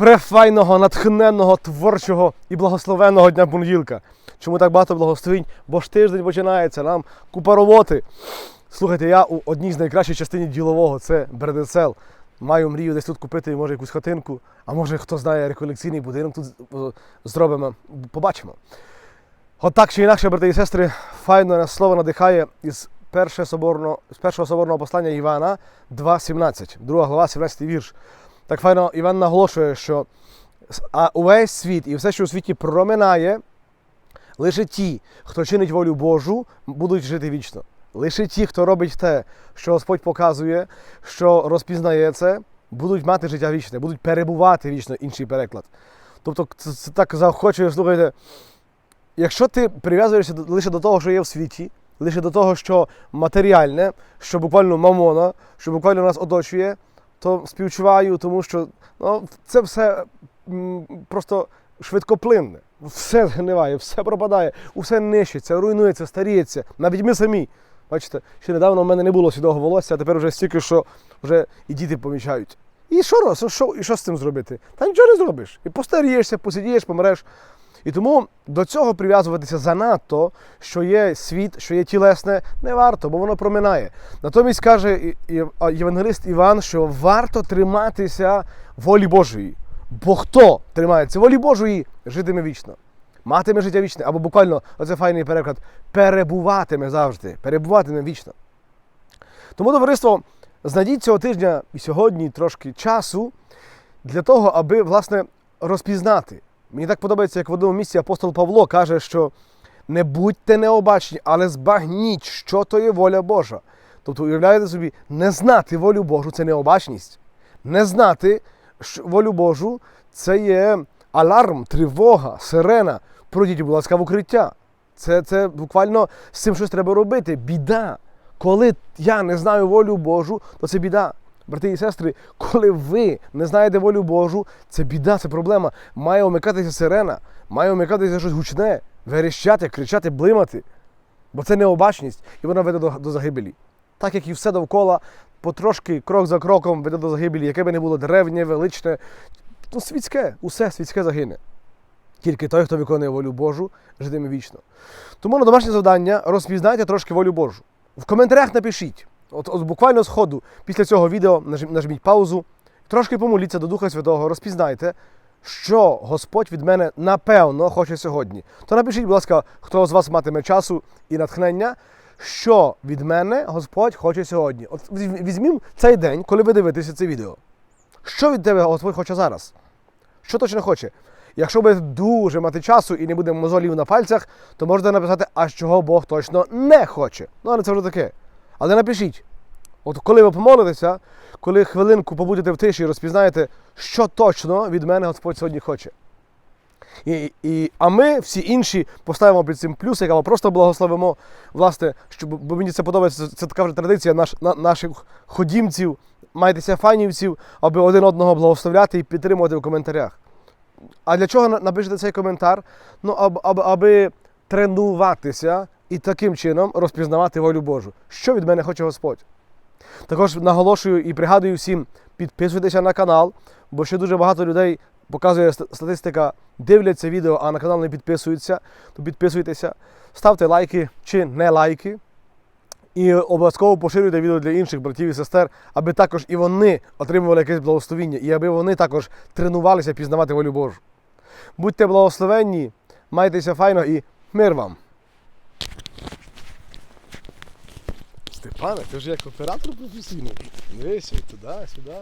префайного, натхненного, творчого і благословенного дня понеділка. Чому так багато благословень? Бо ж тиждень починається, нам купа роботи. Слухайте, я у одній з найкращих частині ділового це Бердецел. Маю мрію десь тут купити, може, якусь хатинку, а може, хто знає, реколекційний будинок тут зробимо. Побачимо. От так чи інакше, брати і сестри, файно нас слово надихає із перше соборно, з першого соборного послання Івана 2.17, друга глава, 17 вірш. Так файно Іван наголошує, що а увесь світ і все, що у світі проминає, лише ті, хто чинить волю Божу, будуть жити вічно. Лише ті, хто робить те, що Господь показує, що розпізнає це, будуть мати життя вічне, будуть перебувати вічно, інший переклад. Тобто, це, так заохочує, слухайте, якщо ти прив'язуєшся лише до того, що є в світі, лише до того, що матеріальне, що буквально мамона, що буквально нас оточує, то співчуваю, тому що ну, це все просто швидкоплинне. Все згниває, все пропадає, усе нищиться, руйнується, старіється. Навіть ми самі. Бачите, ще недавно в мене не було сідого волосся, а тепер вже стільки, що вже і діти помічають. І що, роз- що, і що з цим зробити? Та нічого не зробиш. І постарієшся, посидієш, помреш. І тому до цього прив'язуватися занадто, що є світ, що є тілесне, не варто, бо воно проминає. Натомість каже євангелист Іван, що варто триматися волі Божої. Бо хто тримається волі Божої, житиме вічно. Матиме життя вічне, або буквально, оце файний переклад, перебуватиме завжди, перебуватиме вічно. Тому, товариство, знайдіть цього тижня і сьогодні трошки часу для того, аби власне розпізнати. Мені так подобається, як в одному місці апостол Павло каже, що не будьте необачні, але збагніть, що то є воля Божа. Тобто, уявляєте собі, не знати волю Божу це необачність. Не знати волю Божу це є аларм, тривога, сирена. Пройдіть, будь ласка, в укриття. Це, це буквально з цим щось треба робити. Біда. Коли я не знаю волю Божу, то це біда. Брати і сестри, коли ви не знаєте волю Божу, це біда, це проблема. Має омикатися сирена, має омикатися щось гучне, верещати, кричати, блимати. Бо це необачність, і вона веде до, до загибелі. Так як і все довкола, потрошки, крок за кроком веде до загибелі, яке би не було древнє, величне, ну, світське, усе світське загине. Тільки той, хто виконує волю Божу, житиме вічно. Тому на домашнє завдання розпізнайте трошки волю Божу. В коментарях напишіть. От, от буквально з ходу після цього відео нажм- нажміть паузу, трошки помоліться до Духа Святого, розпізнайте, що Господь від мене напевно хоче сьогодні. То напишіть, будь ласка, хто з вас матиме часу і натхнення, що від мене Господь хоче сьогодні. От візь- візьмімо цей день, коли ви дивитеся це відео. Що від тебе Господь хоче зараз? Що точно хоче? Якщо ви дуже мати часу і не буде мозолів на пальцях, то можете написати, а чого Бог точно не хоче. Ну, але це вже таке. Але напишіть. От коли ви помолитеся, коли хвилинку побудете в тиші і розпізнаєте, що точно від мене Господь сьогодні хоче. І, і, а ми всі інші поставимо під цим плюсик, або просто благословимо, власне, щоб, бо мені це подобається, це така вже традиція наш, на, наших ходімців, майтеся фанівців, аби один одного благословляти і підтримувати в коментарях. А для чого напишете цей коментар? Ну, аб, аб, аби тренуватися і таким чином розпізнавати волю Божу. Що від мене хоче Господь? Також наголошую і пригадую всім, підписуйтеся на канал, бо ще дуже багато людей показує статистика, дивляться відео, а на канал не підписуються. То підписуйтеся, ставте лайки чи не лайки. І обов'язково поширюйте відео для інших братів і сестер, аби також і вони отримували якесь благословіння, і аби вони також тренувалися пізнавати волю Божу. Будьте благословенні, майтеся файно і мир вам. Степане, ти вже як оператор професійний. Дивися, туди, сюди.